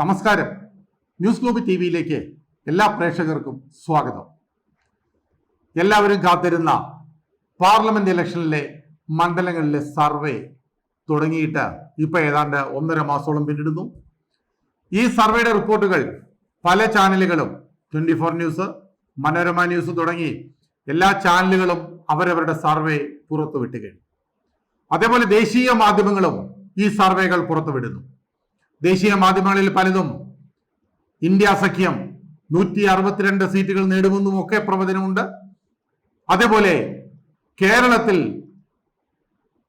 നമസ്കാരം. News globe T വിയിലേക്ക് എല്ലാ പ്രേക്ഷകർക്കും സ്വാഗതം. എല്ലാവരും കാത്തിരുന്ന പാർലമെന്റ് ഇലക്ഷനിലെ മണ്ഡലങ്ങളിലെ സർവേ തുടങ്ങിയിട്ട് ഇപ്പൊ ഏതാണ്ട് ഒന്നര മാസോളം പിന്നിടുന്നു. ഈ സർവേയുടെ റിപ്പോർട്ടുകൾ പല ചാനലുകളും twenty four news Manorama news തുടങ്ങി എല്ലാ ചാനലുകളും അവരവരുടെ സർവേ പുറത്തുവിട്ട് കഴിഞ്ഞു. അതേപോലെ ദേശീയ മാധ്യമങ്ങളും ഈ സർവേകൾ പുറത്തുവിടുന്നു. ദേശീയ മാധ്യമങ്ങളിൽ പലതും. ഇന്ത്യ സഖ്യം നൂറ്റി അറുപത്തിരണ്ട് സീറ്റുകൾ നേടുമെന്നും ഒക്കെ പ്രവചനമുണ്ട്. അതേപോലെ കേരളത്തിൽ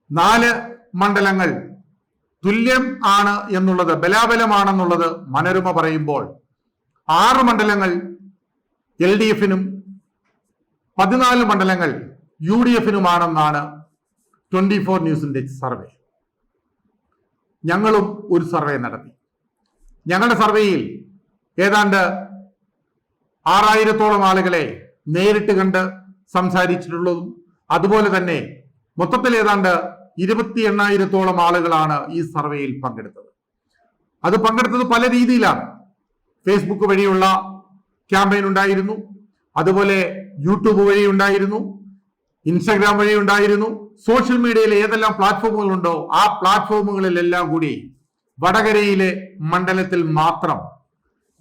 നാല് മണ്ഡലങ്ങൾ തുല്യം ആണ് എന്നുള്ളത് ബലാബലമാണെന്നുള്ളത് മനോരമ പറയുമ്പോൾ ആറ് മണ്ഡലങ്ങൾ എൽ ഡി എഫിനും പതിനാല് മണ്ഡലങ്ങൾ യു ഡി എഫിനുമാണെന്നാണ് ട്വന്റി ഫോർ ന്യൂസിന്റെ സർവേ. ഞങ്ങളും ഒരു സർവേ നടത്തി. ഞങ്ങളുടെ സർവേയിൽ ഏതാണ്ട് ആറായിരത്തോളം ആളുകളെ നേരിട്ട് കണ്ട് സംസാരിച്ചിട്ടുള്ളതും അതുപോലെ തന്നെ മൊത്തത്തിൽ ഏതാണ്ട് ഇരുപത്തി എണ്ണായിരത്തോളം ആളുകളാണ് ഈ സർവേയിൽ പങ്കെടുത്തത്. അത് പങ്കെടുത്തത് പല രീതിയിലാണ്. ഫേസ്ബുക്ക് വഴിയുള്ള ക്യാമ്പയിൻ ഉണ്ടായിരുന്നു. അതുപോലെ യൂട്യൂബ് വഴി ഉണ്ടായിരുന്നു. ഇൻസ്റ്റാഗ്രാം വഴി ഉണ്ടായിരുന്നു. സോഷ്യൽ മീഡിയയിൽ ഏതെല്ലാം പ്ലാറ്റ്ഫോമുകൾ ഉണ്ടോ ആ പ്ലാറ്റ്ഫോമുകളിലെല്ലാം കൂടി വടകരയിലെ മണ്ഡലത്തിൽ മാത്രം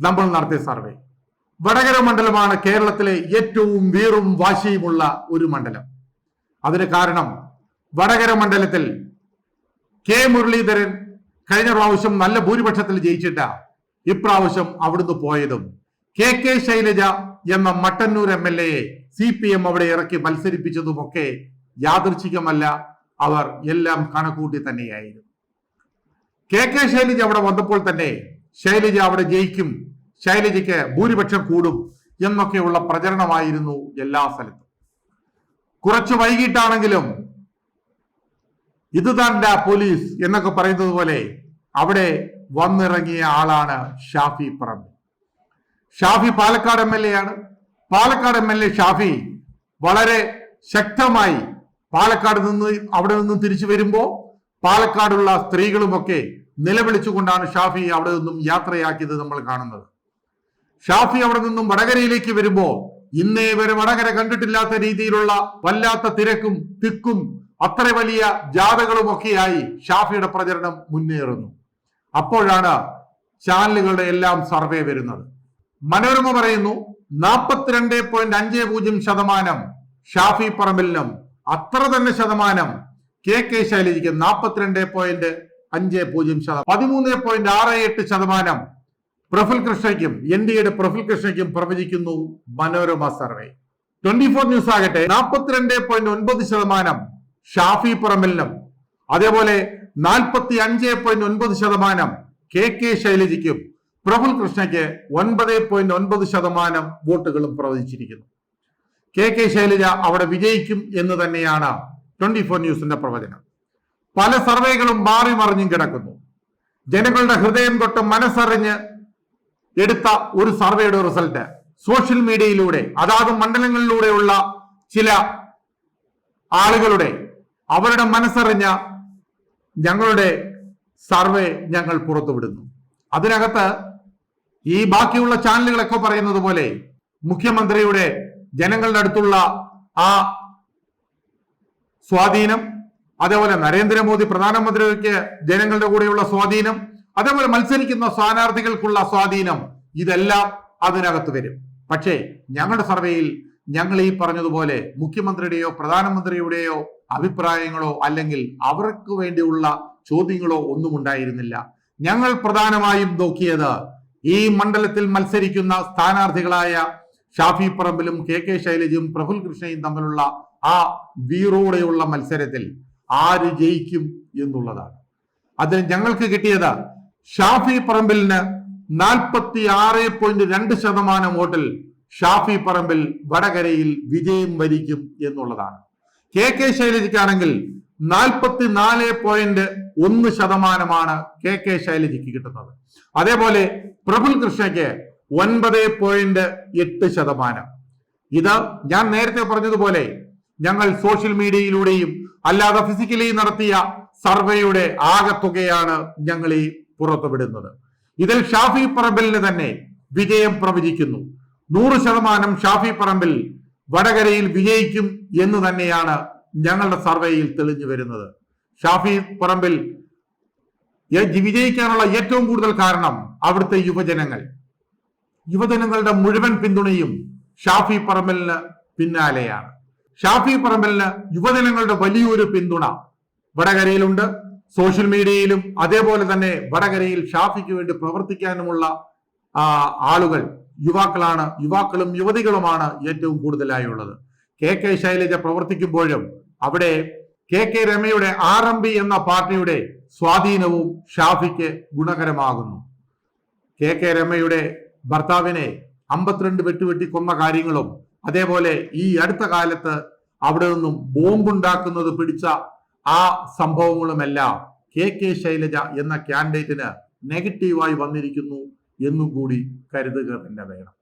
നമ്മൾ നടത്തിയ സർവേ. വടകര മണ്ഡലമാണ് കേരളത്തിലെ ഏറ്റവും വീറും വാശിയുമുള്ള ഒരു മണ്ഡലം. അതിന് കാരണം വടകര മണ്ഡലത്തിൽ കെ മുരളീധരൻ കഴിഞ്ഞ പ്രാവശ്യം നല്ല ഭൂരിപക്ഷത്തിൽ ജയിച്ചിട്ട ഇപ്രാവശ്യം അവിടുന്ന് പോയതും. കെ കെ ശൈലജ എന്ന മട്ടന്നൂർ എം എൽ എയെ സി പി എം അവിടെ ഇറക്കി മത്സരിപ്പിച്ചതുമൊക്കെ യാദൃച്ഛികമല്ല. അവർ എല്ലാം കണക്കൂട്ടി തന്നെയായിരുന്നു. കെ കെ ശൈലജ അവിടെ വന്നപ്പോൾ തന്നെ ശൈലജ അവിടെ ജയിക്കും ശൈലജയ്ക്ക് ഭൂരിപക്ഷം കൂടും എന്നൊക്കെയുള്ള പ്രചരണമായിരുന്നു എല്ലാ സ്ഥലത്തും. കുറച്ച് വൈകിട്ടാണെങ്കിലും ഇത് തന്റെ പോലീസ് എന്നൊക്കെ പറയുന്നത് പോലെ അവിടെ വന്നിറങ്ങിയ ആളാണ് ഷാഫി പറമ്പ് Shafi Palakkad M L A ആണ്. Palakkad M L A Shafi വളരെ ശക്തമായി പാലക്കാട് നിന്ന് അവിടെ നിന്ന് തിരിച്ചു വരുമ്പോൾ പാലക്കാടുള്ള സ്ത്രീകളുമൊക്കെ നിലവിളിച്ചുകൊണ്ടാണ് ഷാഫി അവിടെ നിന്നും യാത്രയാക്കിയത് നമ്മൾ കാണുന്നത്. ഷാഫി അവിടെ നിന്നും വടകരയിലേക്ക് വരുമ്പോൾ ഇന്നേ വരെ വടകര കണ്ടിട്ടില്ലാത്ത രീതിയിലുള്ള വല്ലാത്ത തിരക്കും തിക്കും അത്ര വലിയ ജാഥകളും ഒക്കെയായി ഷാഫിയുടെ പ്രചരണം മുന്നേറുന്നു. അപ്പോഴാണ് ചാനലുകളുടെ എല്ലാം സർവേ വരുന്നത്. മനോരമ പറയുന്നു നാൽപ്പത്തിരണ്ട് പോയിന്റ് അഞ്ച് പൂജ്യം ശതമാനം ഷാഫി പറമ്പിലിനും അത്ര തന്നെ ശതമാനം കെ കെ ശൈലജയ്ക്ക് നാൽപ്പത്തിരണ്ട് പോയിന്റ് അഞ്ച് പൂജ്യം ശതമാനം. പതിമൂന്ന് പോയിന്റ് ആറ് എട്ട് ശതമാനം പ്രഫുൽ കൃഷ്ണയ്ക്കും എൻ ഡി എയുടെ പ്രഫുൽ കൃഷ്ണയ്ക്കും പ്രവചിക്കുന്നു Manorama survey. Twenty four news ആകട്ടെ നാൽപ്പത്തിരണ്ട് പോയിന്റ് ഒൻപത് ശതമാനം ഷാഫി പറമ്പിലിനും അതേപോലെ നാൽപ്പത്തി അഞ്ച് പോയിന്റ് ഒൻപത് ശതമാനം കെ കെ ശൈലജയ്ക്കും പ്രഫുൽ കൃഷ്ണയ്ക്ക് ഒൻപത് പോയിന്റ് ഒൻപത് ശതമാനം വോട്ടുകളും പ്രവചിച്ചിരിക്കുന്നു. കെ കെ ശൈലജ അവിടെ വിജയിക്കും എന്ന് തന്നെയാണ് ട്വന്റി ഫോർ ന്യൂസിന്റെ പ്രവചനം. പല സർവേകളും മാറി മറിഞ്ഞും കിടക്കുന്നു. ജനങ്ങളുടെ ഹൃദയം തൊട്ട് മനസ്സറിഞ്ഞ് എടുത്ത ഒരു സർവേയുടെ റിസൾട്ട് സോഷ്യൽ മീഡിയയിലൂടെ അതാത് മണ്ഡലങ്ങളിലൂടെയുള്ള ചില ആളുകളുടെ അവരുടെ മനസ്സറിഞ്ഞ ഞങ്ങളുടെ സർവേ ഞങ്ങൾ പുറത്തുവിടുന്നു. അതിനകത്ത് ഈ ബാക്കിയുള്ള ചാനലുകളൊക്കെ പറയുന്നത് പോലെ മുഖ്യമന്ത്രിയുടെ ജനങ്ങളുടെ അടുത്തുള്ള ആ സ്വാധീനം അതേപോലെ നരേന്ദ്രമോദി പ്രധാനമന്ത്രിക്ക് ജനങ്ങളുടെ കൂടെയുള്ള സ്വാധീനം അതേപോലെ മത്സരിക്കുന്ന സ്ഥാനാർത്ഥികൾക്കുള്ള സ്വാധീനം ഇതെല്ലാം അതിനകത്ത് വരും. പക്ഷേ ഞങ്ങളുടെ സർവേയിൽ ഞങ്ങൾ ഈ പറഞ്ഞതുപോലെ മുഖ്യമന്ത്രിയുടെയോ പ്രധാനമന്ത്രിയുടെയോ അഭിപ്രായങ്ങളോ അല്ലെങ്കിൽ അവർക്ക് വേണ്ടിയുള്ള ചോദ്യങ്ങളോ ഒന്നും ഉണ്ടായിരുന്നില്ല. ഞങ്ങൾ പ്രധാനമായും നോക്കിയത് ഈ മണ്ഡലത്തിൽ മത്സരിക്കുന്ന സ്ഥാനാർത്ഥികളായ ഷാഫി പറമ്പിലും കെ കെ ശൈലജയും പ്രഫുൽ കൃഷ്ണയും തമ്മിലുള്ള ആ വീറോടെയുള്ള മത്സരത്തിൽ ആര് ജയിക്കും എന്നുള്ളതാണ്. അതിന് ഞങ്ങൾക്ക് കിട്ടിയത് ഷാഫി പറമ്പിലിന് നാൽപ്പത്തി ആറ് പോയിന്റ് രണ്ട് ശതമാനം വോട്ടിൽ ഷാഫി പറമ്പിൽ വടകരയിൽ വിജയം വരിക്കും എന്നുള്ളതാണ്. കെ കെ ശൈലജയ്ക്കാണെങ്കിൽ നാൽപ്പത്തി നാല് പോയിന്റ് ഒന്ന് ശതമാനമാണ് കെ കെ ശൈലജയ്ക്ക് കിട്ടുന്നത്. അതേപോലെ പ്രഫുൽ കൃഷ്ണയ്ക്ക് ഒൻപത് പോയിന്റ് എട്ട് ശതമാനം. ഇത് ഞാൻ നേരത്തെ പറഞ്ഞതുപോലെ ഞങ്ങൾ സോഷ്യൽ മീഡിയയിലൂടെയും അല്ലാതെ ഫിസിക്കലി നടത്തിയ സർവേയുടെ ആകത്തുകയാണ് ഞങ്ങൾ ഈ പുറത്തുവിടുന്നത്. ഇതിൽ ഷാഫി പറമ്പിലിന് തന്നെ വിജയം പ്രവചിക്കുന്നു. നൂറ് ശതമാനം ഷാഫി പറമ്പിൽ വടകരയിൽ വിജയിക്കും എന്ന് തന്നെയാണ് ഞങ്ങളുടെ സർവേയിൽ തെളിഞ്ഞു വരുന്നത്. ഷാഫി പറമ്പിൽ വിജയിക്കാനുള്ള ഏറ്റവും കൂടുതൽ കാരണം അവിടുത്തെ യുവജനങ്ങൾ. യുവജനങ്ങളുടെ മുഴുവൻ പിന്തുണയും ഷാഫി പറമ്പലിന് പിന്നാലെയാണ്. ഷാഫി പറമ്പലിന് യുവജനങ്ങളുടെ വലിയൊരു പിന്തുണ വടകരയിലുണ്ട്. സോഷ്യൽ മീഡിയയിലും അതേപോലെ തന്നെ വടകരയിൽ ഷാഫിക്ക് വേണ്ടി പ്രവർത്തിക്കാനുമുള്ള ആളുകൾ യുവാക്കളാണ്. യുവാക്കളും യുവതികളുമാണ് ഏറ്റവും കൂടുതലായുള്ളത്. കെ. കെ. ശൈലജ പ്രവർത്തിക്കുമ്പോഴും അവിടെ കെ കെ രമയുടെ ആർ എം പി എന്ന പാർട്ടിയുടെ സ്വാധീനവും ഷാഫിക്ക് ഗുണകരമാകുന്നു. കെ കെ രമയുടെ ഭർത്താവിനെ അമ്പത്തിരണ്ട് വെട്ടുവെട്ടി കൊന്ന കാര്യങ്ങളും അതേപോലെ ഈ അടുത്ത കാലത്ത് അവിടെ നിന്നും ബോംബുണ്ടാക്കുന്നത് പിടിച്ച ആ സംഭവങ്ങളുമെല്ലാം കെ കെ ശൈലജ എന്ന കാൻഡിഡേറ്റിന് നെഗറ്റീവായി വന്നിരിക്കുന്നു എന്നും കൂടി കരുതുക തന്നെ വേണം.